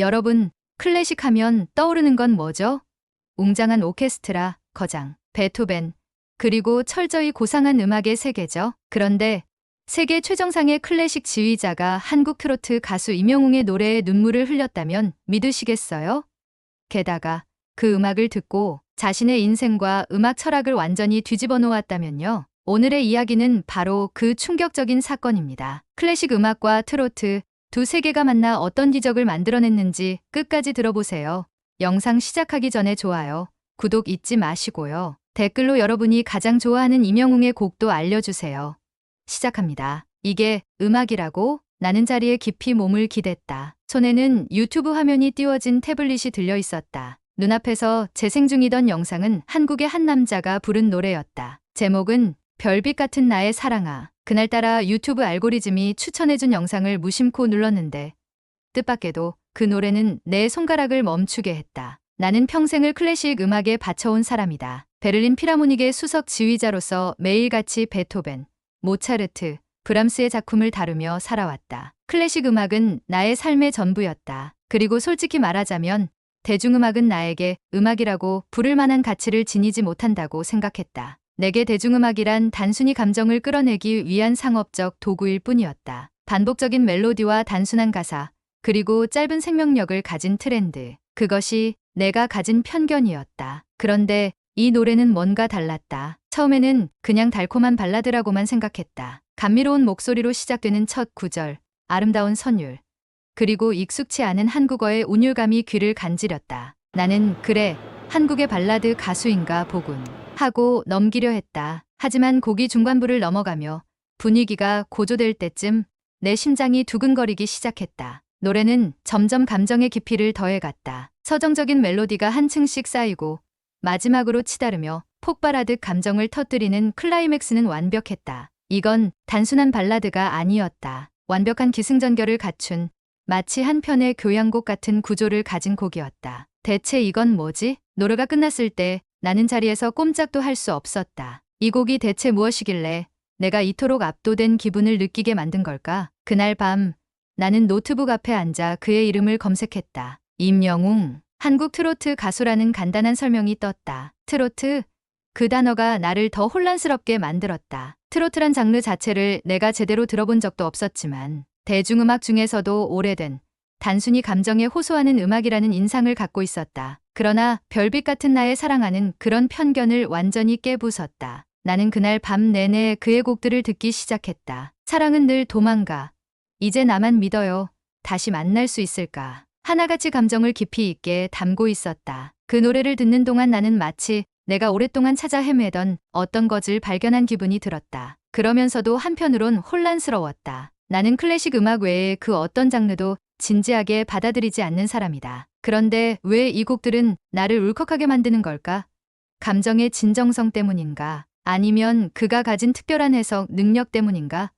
여러분, 클래식 하면 떠오르는 건 뭐죠? 웅장한 오케스트라, 거장, 베토벤, 그리고 철저히 고상한 음악의 세계죠. 그런데 세계 최정상의 클래식 지휘자가 한국 트로트 가수 임영웅의 노래에 눈물을 흘렸다면 믿으시겠어요? 게다가 그 음악을 듣고 자신의 인생과 음악 철학을 완전히 뒤집어 놓았다면요. 오늘의 이야기는 바로 그 충격적인 사건입니다. 클래식 음악과 트로트 두 세계가 만나 어떤 기적을 만들어냈는지 끝까지 들어보세요. 영상 시작하기 전에 좋아요, 구독 잊지 마시고요. 댓글로 여러분이 가장 좋아하는 임영웅의 곡도 알려주세요. 시작합니다. 이게 음악이라고 나는 자리에 깊이 몸을 기댔다. 손에는 유튜브 화면이 띄워진 태블릿이 들려 있었다. 눈앞에서 재생 중이던 영상은 한국의 한 남자가 부른 노래였다. 제목은 별빛 같은 나의 사랑아. 그날따라 유튜브 알고리즘이 추천해준 영상을 무심코 눌렀는데 뜻밖에도 그 노래는 내 손가락을 멈추게 했다. 나는 평생을 클래식 음악에 바쳐온 사람이다. 베를린 피라모닉의 수석 지휘자로서 매일같이 베토벤, 모차르트, 브람스의 작품을 다루며 살아왔다. 클래식 음악은 나의 삶의 전부였다. 그리고 솔직히 말하자면 대중음악은 나에게 음악이라고 부를 만한 가치를 지니지 못한다고 생각했다. 내게 대중음악이란 단순히 감정을 끌어내기 위한 상업적 도구일 뿐이었다. 반복적인 멜로디와 단순한 가사, 그리고 짧은 생명력을 가진 트렌드. 그것이 내가 가진 편견이었다. 그런데 이 노래는 뭔가 달랐다. 처음에는 그냥 달콤한 발라드라고만 생각했다. 감미로운 목소리로 시작되는 첫 구절, 아름다운 선율, 그리고 익숙치 않은 한국어의 운율감이 귀를 간지렸다. 나는 그래, 한국의 발라드 가수인가 보군. 하고 넘기려 했다. 하지만 곡이 중반부를 넘어가며 분위기가 고조될 때쯤 내 심장이 두근거리기 시작했다. 노래는 점점 감정의 깊이를 더해갔다. 서정적인 멜로디가 한층씩 쌓이고 마지막으로 치다르며 폭발하듯 감정을 터뜨리는 클라이맥스는 완벽했다. 이건 단순한 발라드가 아니었다. 완벽한 기승전결을 갖춘 마치 한 편의 교향곡 같은 구조를 가진 곡이었다. 대체 이건 뭐지? 노래가 끝났을 때 나는 자리에서 꼼짝도 할 수 없었다. 이 곡이 대체 무엇이길래 내가 이토록 압도된 기분을 느끼게 만든 걸까? 그날 밤 나는 노트북 앞에 앉아 그의 이름을 검색했다. 임영웅. 한국 트로트 가수라는 간단한 설명이 떴다. 트로트? 그 단어가 나를 더 혼란스럽게 만들었다. 트로트란 장르 자체를 내가 제대로 들어본 적도 없었지만 대중음악 중에서도 오래된 단순히 감정에 호소하는 음악이라는 인상을 갖고 있었다. 그러나 별빛 같은 나의 사랑하는 그런 편견을 완전히 깨부쉈다. 나는 그날 밤 내내 그의 곡들을 듣기 시작했다. 사랑은 늘 도망가. 이제 나만 믿어요. 다시 만날 수 있을까. 하나같이 감정을 깊이 있게 담고 있었다. 그 노래를 듣는 동안 나는 마치 내가 오랫동안 찾아 헤매던 어떤 것을 발견한 기분이 들었다. 그러면서도 한편으론 혼란스러웠다. 나는 클래식 음악 외에 그 어떤 장르도 진지하게 받아들이지 않는 사람이다. 그런데 왜 이 곡들은 나를 울컥하게 만드는 걸까? 감정의 진정성 때문인가? 아니면 그가 가진 특별한 해석, 능력 때문인가?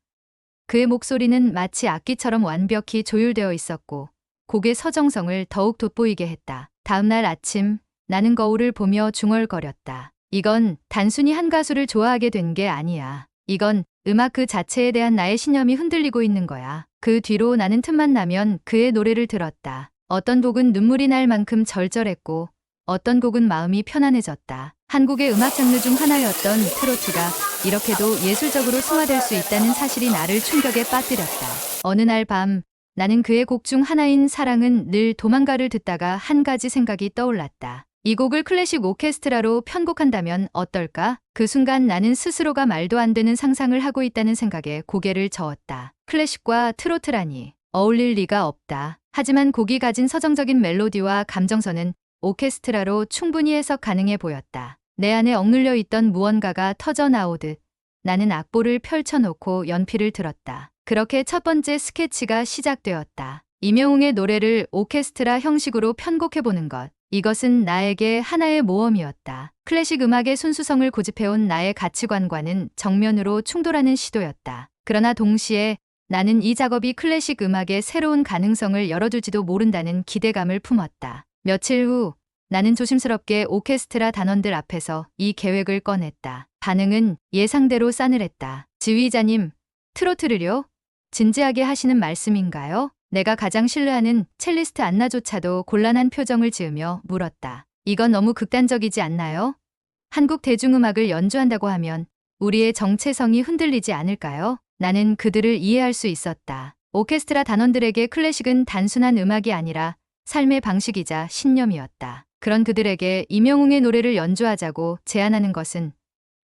그의 목소리는 마치 악기처럼 완벽히 조율되어 있었고 곡의 서정성을 더욱 돋보이게 했다. 다음날 아침 나는 거울을 보며 중얼거렸다. 이건 단순히 한 가수를 좋아하게 된 게 아니야. 이건 음악 그 자체에 대한 나의 신념이 흔들리고 있는 거야. 그 뒤로 나는 틈만 나면 그의 노래를 들었다. 어떤 곡은 눈물이 날 만큼 절절했고 어떤 곡은 마음이 편안해졌다. 한국의 음악 장르 중 하나였던 트로트가 이렇게도 예술적으로 승화될 수 있다는 사실이 나를 충격에 빠뜨렸다. 어느 날 밤 나는 그의 곡 중 하나인 사랑은 늘 도망가를 듣다가 한 가지 생각이 떠올랐다. 이 곡을 클래식 오케스트라로 편곡한다면 어떨까? 그 순간 나는 스스로가 말도 안 되는 상상을 하고 있다는 생각에 고개를 저었다. 클래식과 트로트라니 어울릴 리가 없다. 하지만 곡이 가진 서정적인 멜로디와 감정선은 오케스트라로 충분히 해석 가능해 보였다. 내 안에 억눌려 있던 무언가가 터져 나오듯 나는 악보를 펼쳐놓고 연필을 들었다. 그렇게 첫 번째 스케치가 시작되었다. 임영웅의 노래를 오케스트라 형식으로 편곡해보는 것. 이것은 나에게 하나의 모험이었다. 클래식 음악의 순수성을 고집해온 나의 가치관과는 정면으로 충돌하는 시도였다. 그러나 동시에 나는 이 작업이 클래식 음악의 새로운 가능성을 열어줄지도 모른다는 기대감을 품었다. 며칠 후 나는 조심스럽게 오케스트라 단원들 앞에서 이 계획을 꺼냈다. 반응은 예상대로 싸늘했다. 지휘자님, 트로트를요? 진지하게 하시는 말씀인가요? 내가 가장 신뢰하는 첼리스트 안나조차도 곤란한 표정을 지으며 물었다. 이건 너무 극단적이지 않나요? 한국 대중음악을 연주한다고 하면 우리의 정체성이 흔들리지 않을까요? 나는 그들을 이해할 수 있었다. 오케스트라 단원들에게 클래식은 단순한 음악이 아니라 삶의 방식이자 신념이었다. 그런 그들에게 임영웅의 노래를 연주하자고 제안하는 것은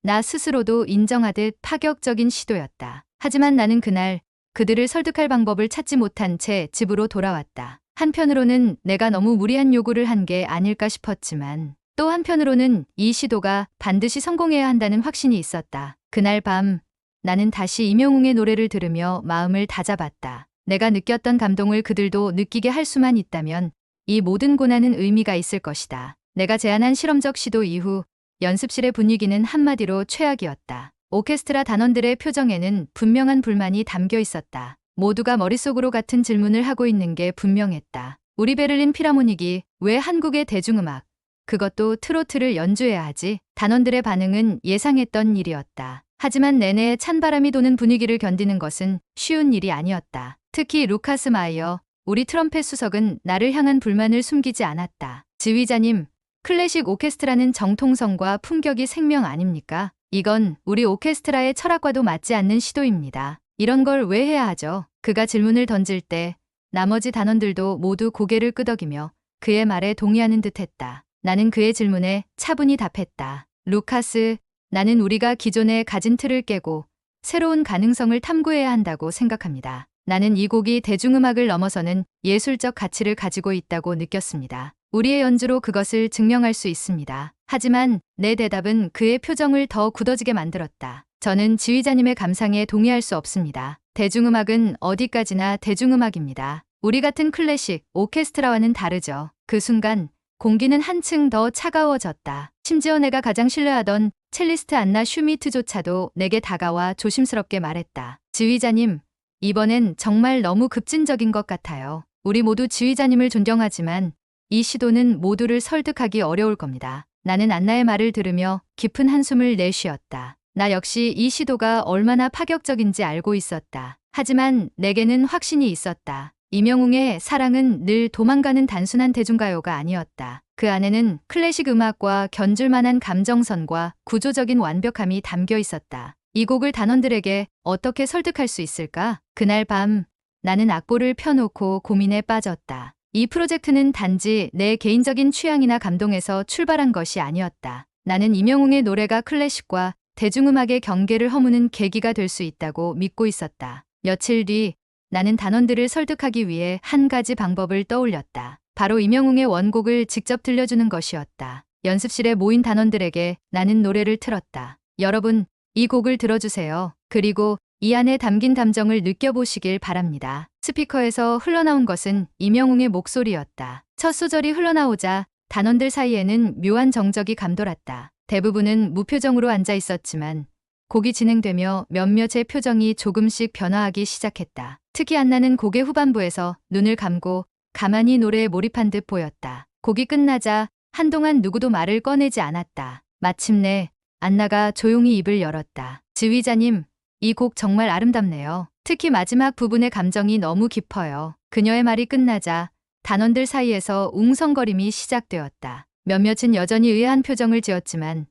나 스스로도 인정하듯 파격적인 시도였다. 하지만 나는 그날 그들을 설득할 방법을 찾지 못한 채 집으로 돌아왔다. 한편으로는 내가 너무 무리한 요구를 한 게 아닐까 싶었지만 또 한편으로는 이 시도가 반드시 성공해야 한다는 확신이 있었다. 그날 밤 나는 다시 임영웅의 노래를 들으며 마음을 다잡았다. 내가 느꼈던 감동을 그들도 느끼게 할 수만 있다면 이 모든 고난은 의미가 있을 것이다. 내가 제안한 실험적 시도 이후 연습실의 분위기는 한마디로 최악이었다. 오케스트라 단원들의 표정에는 분명한 불만이 담겨 있었다. 모두가 머릿속으로 같은 질문을 하고 있는 게 분명했다. 우리 베를린 피라모닉이 왜 한국의 대중음악, 그것도 트로트를 연주해야 하지? 단원들의 반응은 예상했던 일이었다. 하지만 내내 찬바람이 도는 분위기를 견디는 것은 쉬운 일이 아니었다. 특히 루카스 마이어, 우리 트럼펫 수석은 나를 향한 불만을 숨기지 않았다. 지휘자님, 클래식 오케스트라는 정통성과 품격이 생명 아닙니까? 이건 우리 오케스트라의 철학과도 맞지 않는 시도입니다. 이런 걸 왜 해야 하죠? 그가 질문을 던질 때 나머지 단원들도 모두 고개를 끄덕이며 그의 말에 동의하는 듯 했다. 나는 그의 질문에 차분히 답했다. 루카스, 나는 우리가 기존에 가진 틀을 깨고 새로운 가능성을 탐구해야 한다고 생각합니다. 나는 이 곡이 대중음악을 넘어서는 예술적 가치를 가지고 있다고 느꼈습니다. 우리의 연주로 그것을 증명할 수 있습니다. 하지만 내 대답은 그의 표정을 더 굳어지게 만들었다. 저는 지휘자님의 감상에 동의할 수 없습니다. 대중음악은 어디까지나 대중음악입니다. 우리 같은 클래식, 오케스트라와는 다르죠. 그 순간 공기는 한층 더 차가워졌다. 심지어 내가 가장 신뢰하던 첼리스트 안나 슈미트조차도 내게 다가와 조심스럽게 말했다. 지휘자님, 이번엔 정말 너무 급진적인 것 같아요. 우리 모두 지휘자님을 존경하지만 이 시도는 모두를 설득하기 어려울 겁니다. 나는 안나의 말을 들으며 깊은 한숨을 내쉬었다. 나 역시 이 시도가 얼마나 파격적인지 알고 있었다. 하지만 내게는 확신이 있었다. 이명웅의 사랑은 늘 도망가는 단순한 대중가요가 아니었다. 그 안에는 클래식 음악과 견줄만한 감정선과 구조적인 완벽함이 담겨 있었다. 이 곡을 단원들에게 어떻게 설득할 수 있을까? 그날 밤 나는 악보를 펴놓고 고민에 빠졌다. 이 프로젝트는 단지 내 개인적인 취향이나 감동에서 출발한 것이 아니었다. 나는 이명웅의 노래가 클래식과 대중음악의 경계를 허무는 계기가 될 수 있다고 믿고 있었다. 며칠 뒤 나는 단원들을 설득하기 위해 한 가지 방법을 떠올렸다. 바로 이명웅의 원곡을 직접 들려주는 것이었다. 연습실에 모인 단원들에게 나는 노래를 틀었다. 여러분, 이 곡을 들어주세요. 그리고 이 안에 담긴 감정을 느껴보시길 바랍니다. 스피커에서 흘러나온 것은 이명웅의 목소리였다. 첫 소절이 흘러나오자 단원들 사이에는 묘한 정적이 감돌았다. 대부분은 무표정으로 앉아 있었지만 곡이 진행되며 몇몇의 표정이 조금씩 변화하기 시작했다. 특히 안나는 곡의 후반부에서 눈을 감고 가만히 노래에 몰입한 듯 보였다. 곡이 끝나자 한동안 누구도 말을 꺼내지 않았다. 마침내 안나가 조용히 입을 열었다. 지휘자님, 이 곡 정말 아름답네요. 특히 마지막 부분의 감정이 너무 깊어요. 그녀의 말이 끝나자 단원들 사이에서 웅성거림이 시작되었다. 몇몇은 여전히 의아한 표정을 지었지만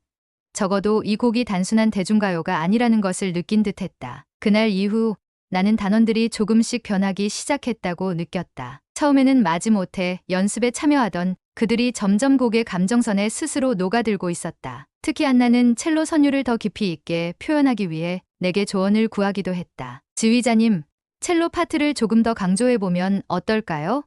적어도 이 곡이 단순한 대중가요가 아니라는 것을 느낀 듯 했다. 그날 이후 나는 단원들이 조금씩 변하기 시작했다고 느꼈다. 처음에는 마지못해 연습에 참여하던 그들이 점점 곡의 감정선에 스스로 녹아들고 있었다. 특히 안나는 첼로 선율을 더 깊이 있게 표현하기 위해 내게 조언을 구하기도 했다. 지휘자님, 첼로 파트를 조금 더 강조해보면 어떨까요?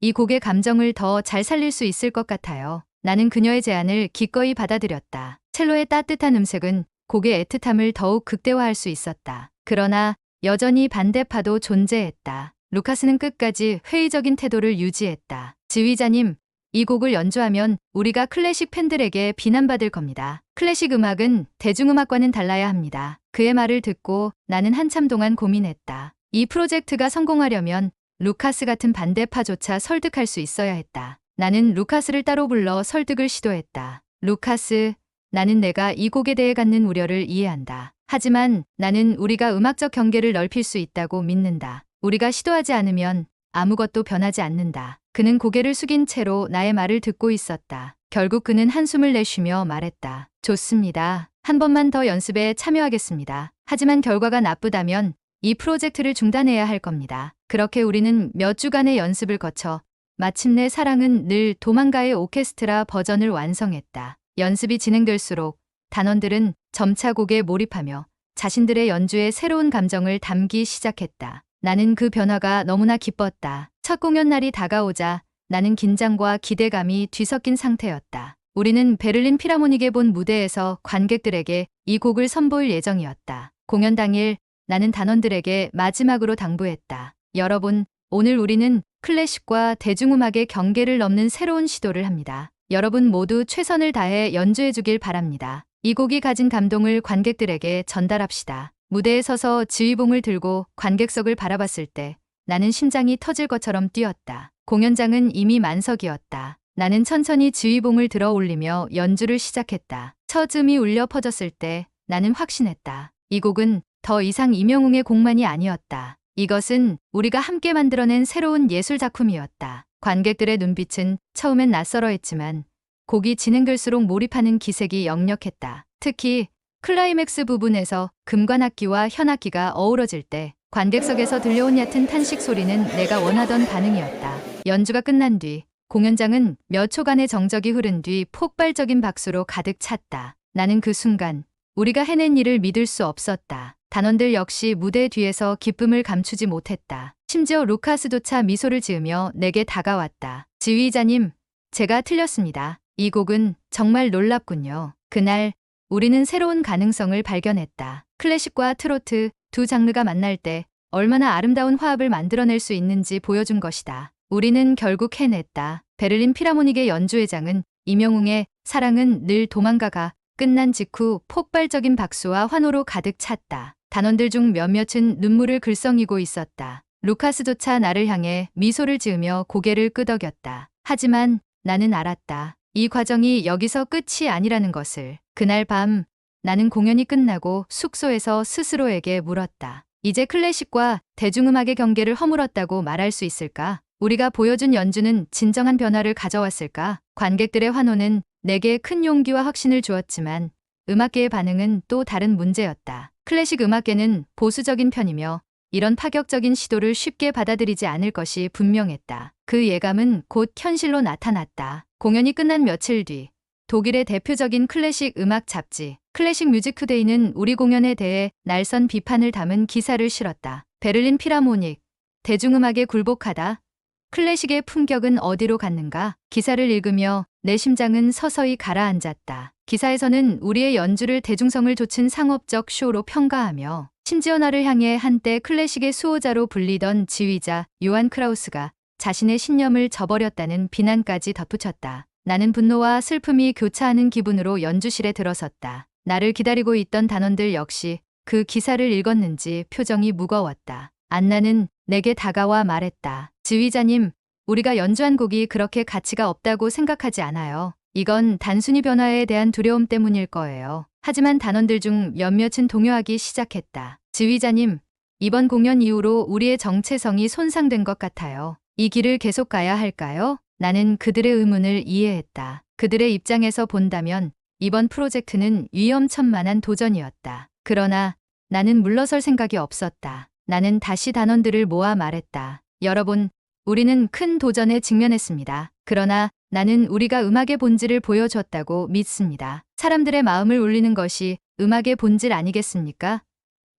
이 곡의 감정을 더 잘 살릴 수 있을 것 같아요. 나는 그녀의 제안을 기꺼이 받아들였다. 첼로의 따뜻한 음색은 곡의 애틋함을 더욱 극대화할 수 있었다. 그러나 여전히 반대파도 존재했다. 루카스는 끝까지 회의적인 태도를 유지했다. 지휘자님, 이 곡을 연주하면 우리가 클래식 팬들에게 비난받을 겁니다. 클래식 음악은 대중음악과는 달라야 합니다. 그의 말을 듣고 나는 한참 동안 고민했다. 이 프로젝트가 성공하려면 루카스 같은 반대파조차 설득할 수 있어야 했다. 나는 루카스를 따로 불러 설득을 시도했다. 루카스, 나는 내가 이 곡에 대해 갖는 우려를 이해한다. 하지만 나는 우리가 음악적 경계를 넓힐 수 있다고 믿는다. 우리가 시도하지 않으면 아무것도 변하지 않는다. 그는 고개를 숙인 채로 나의 말을 듣고 있었다. 결국 그는 한숨을 내쉬며 말했다. 좋습니다. 한 번만 더 연습에 참여하겠습니다. 하지만 결과가 나쁘다면 이 프로젝트를 중단해야 할 겁니다. 그렇게 우리는 몇 주간의 연습을 거쳐 마침내 사랑은 늘 도망가의 오케스트라 버전을 완성했다. 연습이 진행될수록 단원들은 점차 곡에 몰입하며 자신들의 연주에 새로운 감정을 담기 시작했다. 나는 그 변화가 너무나 기뻤다. 첫 공연 날이 다가오자 나는 긴장과 기대감이 뒤섞인 상태였다. 우리는 베를린 피라모닉에 본 무대에서 관객들에게 이 곡을 선보일 예정이었다. 공연 당일 나는 단원들에게 마지막으로 당부했다. 여러분, 오늘 우리는 클래식과 대중음악의 경계를 넘는 새로운 시도를 합니다. 여러분 모두 최선을 다해 연주해 주길 바랍니다. 이 곡이 가진 감동을 관객들에게 전달합시다. 무대에 서서 지휘봉을 들고 관객석을 바라봤을 때 나는 심장이 터질 것처럼 뛰었다. 공연장은 이미 만석이었다. 나는 천천히 지휘봉을 들어 올리며 연주를 시작했다. 첫 음이 울려 퍼졌을 때 나는 확신했다. 이 곡은 더 이상 임영웅의 곡만이 아니었다. 이것은 우리가 함께 만들어낸 새로운 예술 작품이었다. 관객들의 눈빛은 처음엔 낯설어 했지만 곡이 진행될수록 몰입하는 기색이 역력했다. 특히 클라이맥스 부분에서 금관악기와 현악기가 어우러질 때 관객석에서 들려온 얕은 탄식 소리는 내가 원하던 반응이었다. 연주가 끝난 뒤 공연장은 몇 초간의 정적이 흐른 뒤 폭발적인 박수로 가득 찼다. 나는 그 순간 우리가 해낸 일을 믿을 수 없었다. 단원들 역시 무대 뒤에서 기쁨을 감추지 못했다. 심지어 루카스조차 미소를 지으며 내게 다가왔다. 지휘자님, 제가 틀렸습니다. 이 곡은 정말 놀랍군요. 그날 우리는 새로운 가능성을 발견했다. 클래식과 트로트 두 장르가 만날 때 얼마나 아름다운 화합을 만들어낼 수 있는지 보여준 것이다. 우리는 결국 해냈다. 베를린 피라모닉의 연주회장은 임영웅의 사랑은 늘 도망가가 끝난 직후 폭발적인 박수와 환호로 가득 찼다. 단원들 중 몇몇은 눈물을 글썽이고 있었다. 루카스조차 나를 향해 미소를 지으며 고개를 끄덕였다. 하지만 나는 알았다. 이 과정이 여기서 끝이 아니라는 것을. 그날 밤 나는 공연이 끝나고 숙소에서 스스로에게 물었다. 이제 클래식과 대중음악의 경계를 허물었다고 말할 수 있을까? 우리가 보여준 연주는 진정한 변화를 가져왔을까? 관객들의 환호는 내게 큰 용기와 확신을 주었지만 음악계의 반응은 또 다른 문제였다. 클래식 음악계는 보수적인 편이며 이런 파격적인 시도를 쉽게 받아들이지 않을 것이 분명했다. 그 예감은 곧 현실로 나타났다. 공연이 끝난 며칠 뒤 독일의 대표적인 클래식 음악 잡지 클래식 뮤직 투데이는 우리 공연에 대해 날선 비판을 담은 기사를 실었다. 베를린 피라모닉 대중음악에 굴복하다. 클래식의 품격은 어디로 갔는가? 기사를 읽으며 내 심장은 서서히 가라앉았다. 기사에서는 우리의 연주를 대중성을 좇은 상업적 쇼로 평가하며 심지어 나를 향해 한때 클래식의 수호자로 불리던 지휘자 요한 크라우스가 자신의 신념을 저버렸다는 비난까지 덧붙였다. 나는 분노와 슬픔이 교차하는 기분으로 연주실에 들어섰다. 나를 기다리고 있던 단원들 역시 그 기사를 읽었는지 표정이 무거웠다. 안나는 내게 다가와 말했다. 지휘자님, 우리가 연주한 곡이 그렇게 가치가 없다고 생각하지 않아요. 이건 단순히 변화에 대한 두려움 때문일 거예요. 하지만 단원들 중 몇몇은 동요하기 시작했다. 지휘자님, 이번 공연 이후로 우리의 정체성이 손상된 것 같아요. 이 길을 계속 가야 할까요? 나는 그들의 의문을 이해했다. 그들의 입장에서 본다면 이번 프로젝트는 위험천만한 도전이었다. 그러나 나는 물러설 생각이 없었다. 나는 다시 단원들을 모아 말했다. 여러분, 우리는 큰 도전에 직면했습니다. 그러나 나는 우리가 음악의 본질을 보여줬다고 믿습니다. 사람들의 마음을 울리는 것이 음악의 본질 아니겠습니까?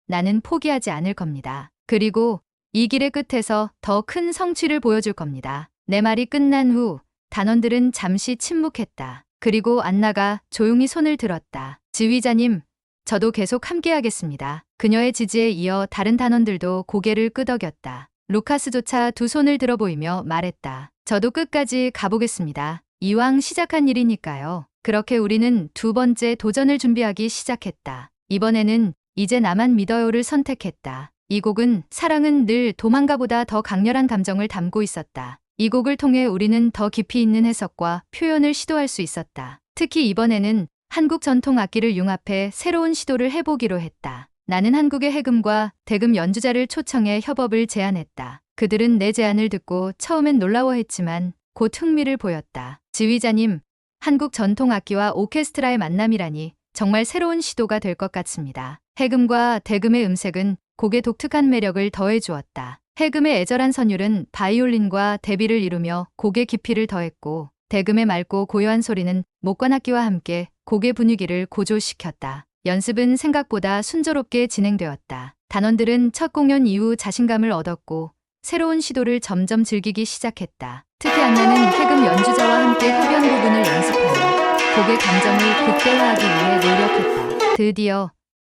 나는 포기하지 않을 겁니다. 그리고 이 길의 끝에서 더 큰 성취를 보여줄 겁니다. 내 말이 끝난 후 단원들은 잠시 침묵했다. 그리고 안나가 조용히 손을 들었다. 지휘자님, 저도 계속 함께하겠습니다. 그녀의 지지에 이어 다른 단원들도 고개를 끄덕였다. 루카스조차 두 손을 들어 보이며 말했다. 저도 끝까지 가보겠습니다. 이왕 시작한 일이니까요. 그렇게 우리는 두 번째 도전을 준비하기 시작했다. 이번에는 이제 나만 믿어요를 선택했다. 이 곡은 사랑은 늘 도망가보다 더 강렬한 감정을 담고 있었다. 이 곡을 통해 우리는 더 깊이 있는 해석과 표현을 시도할 수 있었다. 특히 이번에는 한국 전통 악기를 융합해 새로운 시도를 해보기로 했다. 나는 한국의 해금과 대금 연주자를 초청해 협업을 제안했다. 그들은 내 제안을 듣고 처음엔 놀라워했지만 곧 흥미를 보였다. 지휘자님, 한국 전통 악기와 오케스트라의 만남이라니 정말 새로운 시도가 될 것 같습니다. 해금과 대금의 음색은 곡의 독특한 매력을 더해 주었다. 해금의 애절한 선율은 바이올린과 대비를 이루며 곡의 깊이를 더했고 대금의 맑고 고요한 소리는 목관악기와 함께 곡의 분위기를 고조시켰다. 연습은 생각보다 순조롭게 진행되었다. 단원들은 첫 공연 이후 자신감을 얻었고 새로운 시도를 점점 즐기기 시작했다. 특히 안나는 해금 연주자와 함께 흡연 부분을 연습하며 곡의 감정을 극대화하기 위해 노력했다. 드디어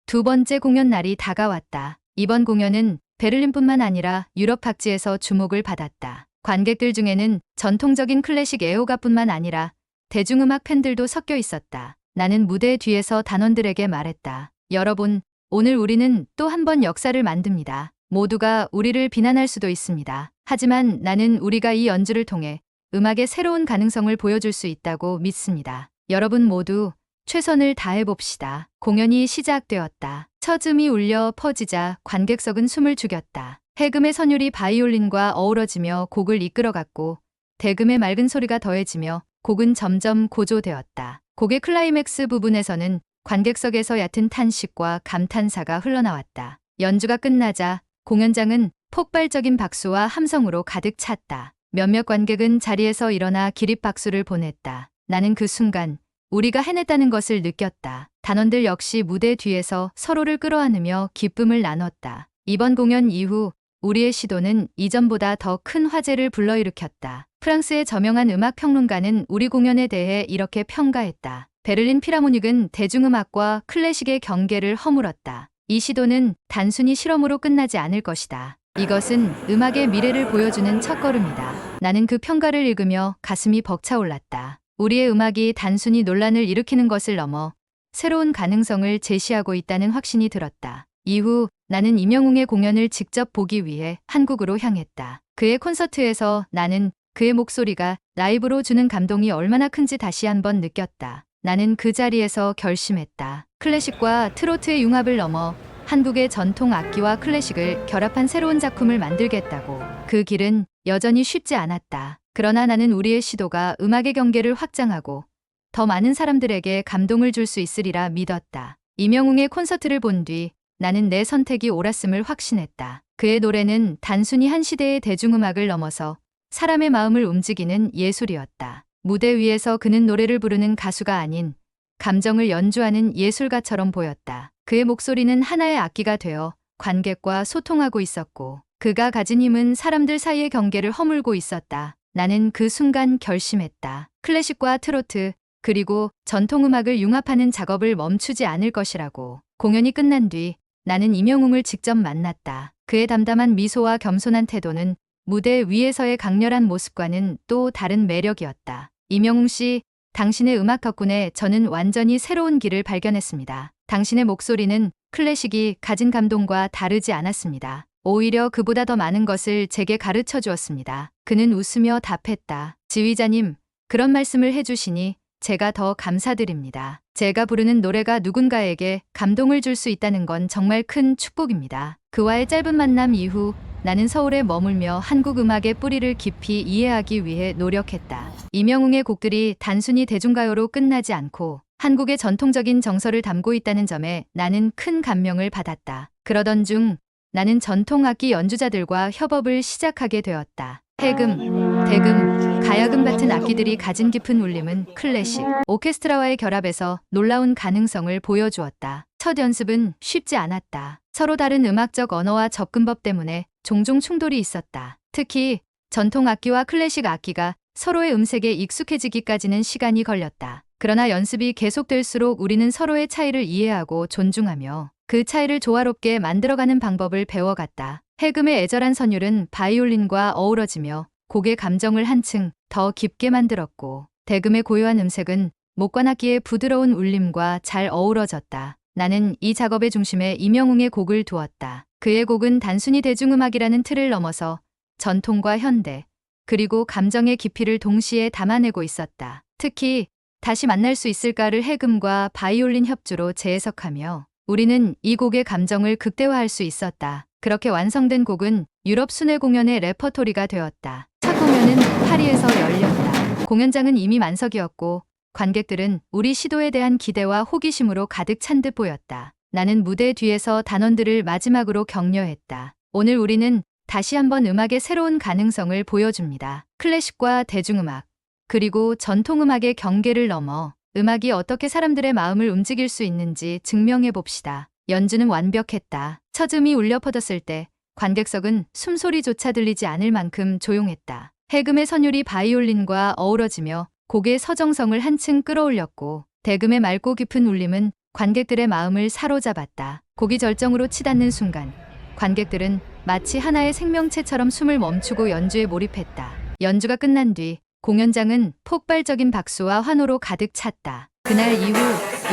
두 번째 공연 날이 다가왔다. 이번 공연은 베를린뿐만 아니라 유럽 각지에서 주목을 받았다. 관객들 중에는 전통적인 클래식 애호가뿐만 아니라 대중음악 팬들도 섞여 있었다. 나는 무대 뒤에서 단원들에게 말했다. 여러분, 오늘 우리는 또 한 번 역사를 만듭니다. 모두가 우리를 비난할 수도 있습니다. 하지만 나는 우리가 이 연주를 통해 음악의 새로운 가능성을 보여줄 수 있다고 믿습니다. 여러분 모두 최선을 다해봅시다. 공연이 시작되었다. 첫 음이 울려 퍼지자 관객석은 숨을 죽였다. 해금의 선율이 바이올린과 어우러지며 곡을 이끌어갔고 대금의 맑은 소리가 더해지며 곡은 점점 고조되었다. 곡의 클라이맥스 부분에서는 관객석에서 얕은 탄식과 감탄사가 흘러나왔다. 연주가 끝나자 공연장은 폭발적인 박수와 함성으로 가득 찼다. 몇몇 관객은 자리에서 일어나 기립박수를 보냈다. 나는 그 순간 우리가 해냈다는 것을 느꼈다. 단원들 역시 무대 뒤에서 서로를 끌어안으며 기쁨을 나눴다. 이번 공연 이후 우리의 시도는 이전보다 더 큰 화제를 불러일으켰다. 프랑스의 저명한 음악 평론가는 우리 공연에 대해 이렇게 평가했다. 베를린 피라모닉은 대중음악과 클래식의 경계를 허물었다. 이 시도는 단순히 실험으로 끝나지 않을 것이다. 이것은 음악의 미래를 보여주는 첫걸음이다. 나는 그 평가를 읽으며 가슴이 벅차올랐다. 우리의 음악이 단순히 논란을 일으키는 것을 넘어 새로운 가능성을 제시하고 있다는 확신이 들었다. 이후 나는 임영웅의 공연을 직접 보기 위해 한국으로 향했다. 그의 콘서트에서 나는 그의 목소리가 라이브로 주는 감동이 얼마나 큰지 다시 한번 느꼈다. 나는 그 자리에서 결심했다. 클래식과 트로트의 융합을 넘어 한국의 전통 악기와 클래식을 결합한 새로운 작품을 만들겠다고. 그 길은 여전히 쉽지 않았다. 그러나 나는 우리의 시도가 음악의 경계를 확장하고 더 많은 사람들에게 감동을 줄 수 있으리라 믿었다. 이명웅의 콘서트를 본 뒤 나는 내 선택이 옳았음을 확신했다. 그의 노래는 단순히 한 시대의 대중음악을 넘어서 사람의 마음을 움직이는 예술이었다. 무대 위에서 그는 노래를 부르는 가수가 아닌 감정을 연주하는 예술가처럼 보였다. 그의 목소리는 하나의 악기가 되어 관객과 소통하고 있었고 그가 가진 힘은 사람들 사이의 경계를 허물고 있었다. 나는 그 순간 결심했다. 클래식과 트로트 그리고 전통음악을 융합하는 작업을 멈추지 않을 것이라고. 공연이 끝난 뒤 나는 임영웅을 직접 만났다. 그의 담담한 미소와 겸손한 태도는 무대 위에서의 강렬한 모습과는 또 다른 매력이었다. 임영웅 씨, 당신의 음악 덕분에 저는 완전히 새로운 길을 발견했습니다. 당신의 목소리는 클래식이 가진 감동과 다르지 않았습니다. 오히려 그보다 더 많은 것을 제게 가르쳐 주었습니다. 그는 웃으며 답했다. 지휘자님, 그런 말씀을 해주시니 제가 더 감사드립니다. 제가 부르는 노래가 누군가에게 감동을 줄 수 있다는 건 정말 큰 축복입니다. 그와의 짧은 만남 이후 나는 서울에 머물며 한국 음악의 뿌리를 깊이 이해하기 위해 노력했다. 이명웅의 곡들이 단순히 대중가요로 끝나지 않고 한국의 전통적인 정서를 담고 있다는 점에 나는 큰 감명을 받았다. 그러던 중 나는 전통악기 연주자들과 협업을 시작하게 되었다. 해금, 대금, 가야금 같은 악기들이 가진 깊은 울림은 클래식, 오케스트라와의 결합에서 놀라운 가능성을 보여주었다. 첫 연습은 쉽지 않았다. 서로 다른 음악적 언어와 접근법 때문에 종종 충돌이 있었다. 특히 전통 악기와 클래식 악기가 서로의 음색에 익숙해지기까지는 시간이 걸렸다. 그러나 연습이 계속될수록 우리는 서로의 차이를 이해하고 존중하며 그 차이를 조화롭게 만들어가는 방법을 배워갔다. 해금의 애절한 선율은 바이올린과 어우러지며 곡의 감정을 한층 더 깊게 만들었고 대금의 고요한 음색은 목관악기의 부드러운 울림과 잘 어우러졌다. 나는 이 작업의 중심에 임영웅의 곡을 두었다. 그의 곡은 단순히 대중음악이라는 틀을 넘어서 전통과 현대, 그리고 감정의 깊이를 동시에 담아내고 있었다. 특히 다시 만날 수 있을까를 해금과 바이올린 협주로 재해석하며 우리는 이 곡의 감정을 극대화할 수 있었다. 그렇게 완성된 곡은 유럽 순회 공연의 레퍼토리가 되었다. 첫 공연은 파리에서 열렸다. 공연장은 이미 만석이었고 관객들은 우리 시도에 대한 기대와 호기심으로 가득 찬 듯 보였다. 나는 무대 뒤에서 단원들을 마지막으로 격려했다. 오늘 우리는 다시 한번 음악의 새로운 가능성을 보여줍니다. 클래식과 대중음악, 그리고 전통음악의 경계를 넘어 음악이 어떻게 사람들의 마음을 움직일 수 있는지 증명해 봅시다. 연주는 완벽했다. 첫 음이 울려 퍼졌을 때 관객석은 숨소리조차 들리지 않을 만큼 조용했다. 해금의 선율이 바이올린과 어우러지며 곡의 서정성을 한층 끌어올렸고 대금의 맑고 깊은 울림은 관객들의 마음을 사로잡았다. 곡이 절정으로 치닫는 순간 관객들은 마치 하나의 생명체처럼 숨을 멈추고 연주에 몰입했다. 연주가 끝난 뒤 공연장은 폭발적인 박수와 환호로 가득 찼다. 그날 이후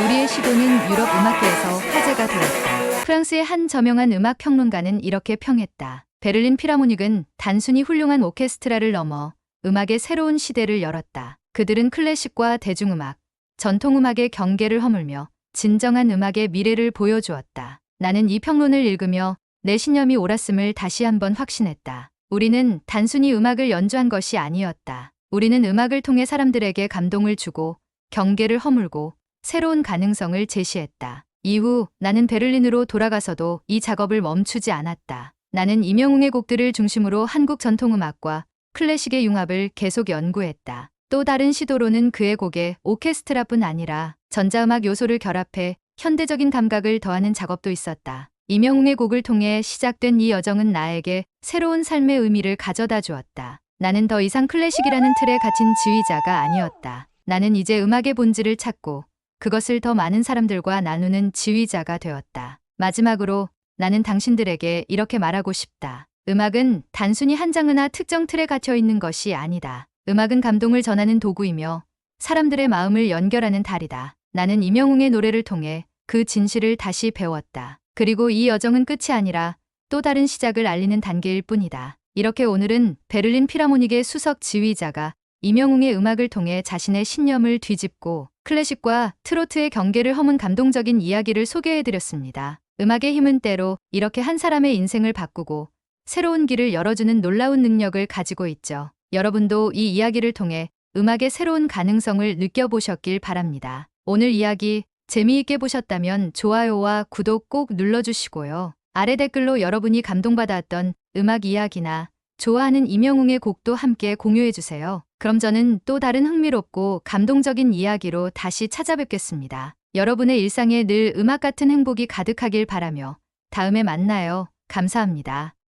우리의 시도는 유럽 음악계에서 화제가 되었다. 프랑스의 한 저명한 음악 평론가는 이렇게 평했다. 베를린 피라모닉은 단순히 훌륭한 오케스트라를 넘어 음악의 새로운 시대를 열었다. 그들은 클래식과 대중음악, 전통음악의 경계를 허물며 진정한 음악의 미래를 보여주었다. 나는 이 평론을 읽으며 내 신념이 옳았음을 다시 한번 확신했다. 우리는 단순히 음악을 연주한 것이 아니었다. 우리는 음악을 통해 사람들에게 감동을 주고 경계를 허물고 새로운 가능성을 제시했다. 이후 나는 베를린으로 돌아가서도 이 작업을 멈추지 않았다. 나는 임영웅의 곡들을 중심으로 한국 전통음악과 클래식의 융합을 계속 연구했다. 또 다른 시도로는 그의 곡에 오케스트라뿐 아니라 전자음악 요소를 결합해 현대적인 감각을 더하는 작업도 있었다. 임영웅의 곡을 통해 시작된 이 여정은 나에게 새로운 삶의 의미를 가져다 주었다. 나는 더 이상 클래식이라는 틀에 갇힌 지휘자가 아니었다. 나는 이제 음악의 본질을 찾고 그것을 더 많은 사람들과 나누는 지휘자가 되었다. 마지막으로 나는 당신들에게 이렇게 말하고 싶다. 음악은 단순히 한 장르나 특정 틀에 갇혀 있는 것이 아니다. 음악은 감동을 전하는 도구이며 사람들의 마음을 연결하는 달이다. 나는 임영웅의 노래를 통해 그 진실을 다시 배웠다. 그리고 이 여정은 끝이 아니라 또 다른 시작을 알리는 단계일 뿐이다. 이렇게 오늘은 베를린 피라모닉의 수석 지휘자가 임영웅의 음악을 통해 자신의 신념을 뒤집고 클래식과 트로트의 경계를 허문 감동적인 이야기를 소개해드렸습니다. 음악의 힘은 때로 이렇게 한 사람의 인생을 바꾸고 새로운 길을 열어주는 놀라운 능력을 가지고 있죠. 여러분도 이 이야기를 통해 음악의 새로운 가능성을 느껴보셨길 바랍니다. 오늘 이야기 재미있게 보셨다면 좋아요와 구독 꼭 눌러주시고요. 아래 댓글로 여러분이 감동받았던 음악 이야기나 좋아하는 임영웅의 곡도 함께 공유해주세요. 그럼 저는 또 다른 흥미롭고 감동적인 이야기로 다시 찾아뵙겠습니다. 여러분의 일상에 늘 음악 같은 행복이 가득하길 바라며 다음에 만나요. 감사합니다.